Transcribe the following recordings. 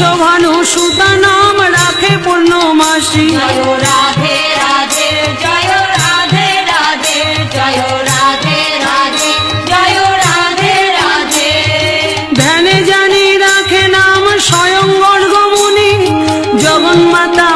শোভানু সুতা নাম রাখে পূর্ণমাসী। রাধে ধ্যানে জানি রাখে নাম স্বয়ং গর্গমুনি জগন্মাতা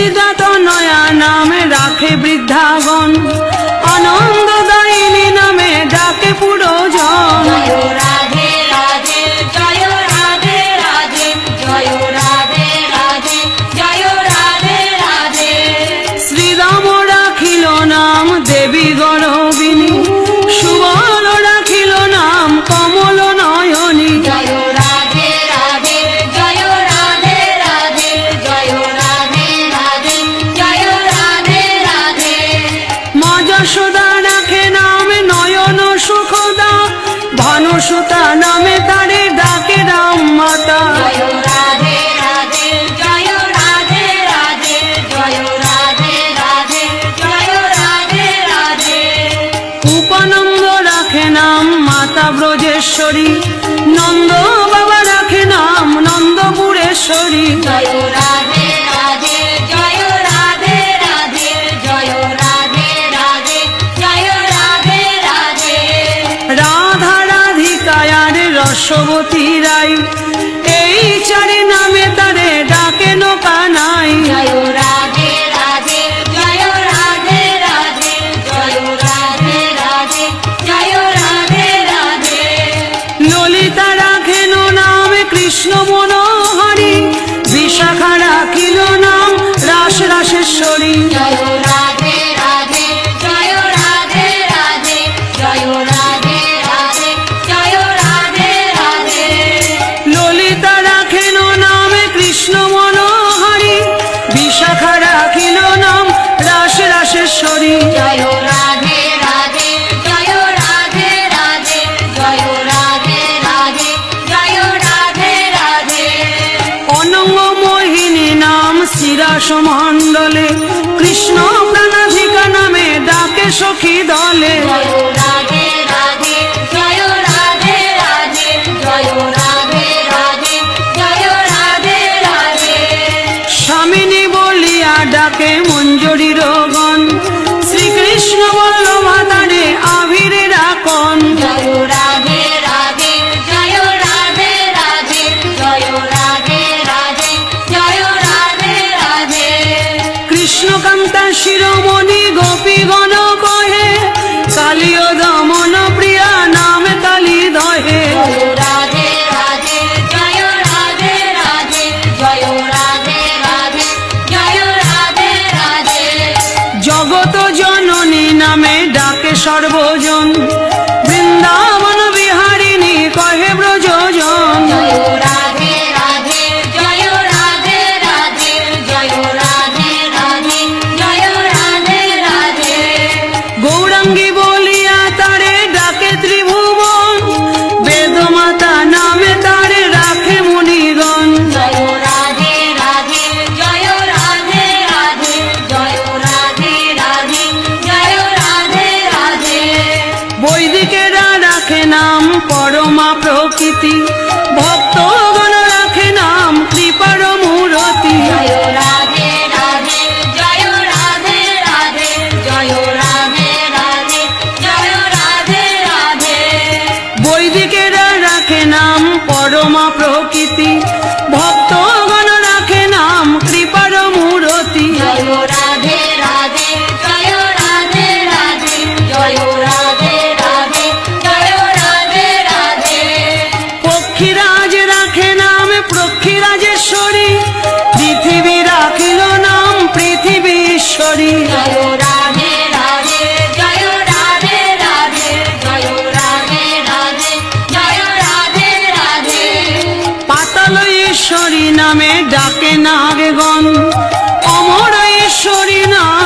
অতিগত নয়া নাম রাখে বৃদ্ধাগণ। আনন্দ যশোদা ডাকে নাম নয়ন সুখদা ধনুষতা নামে তারে ডাকে রাম মাতা। মাতা ব্রজেশ্বরী। পার্শ্ববতী রাই এই চারি নামে তারে ডাকে নৌকা নাই। ললিতা বিশাখা রাখিল নাম রাস রাসেশ্বরী। আকাশ মন্ডলে কৃষ্ণ প্রাণাধিকা নামে ডাকে সখী দলে। মা প্রকৃতি নাগগণ অমর ঈশ্বরী নাম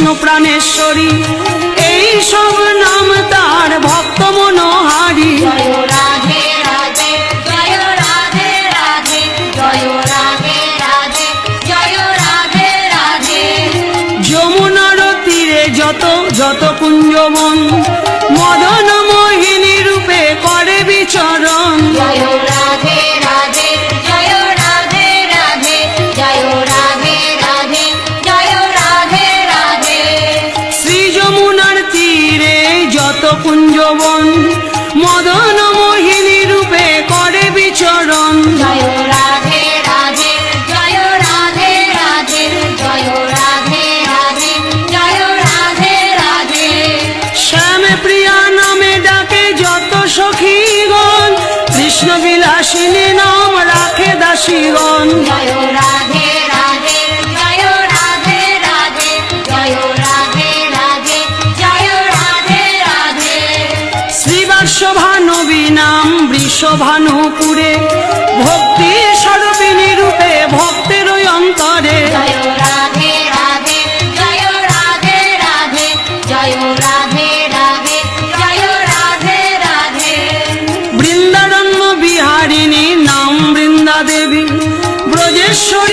কৃষ্ণ প্রাণেশ্বরী এই সব রাধে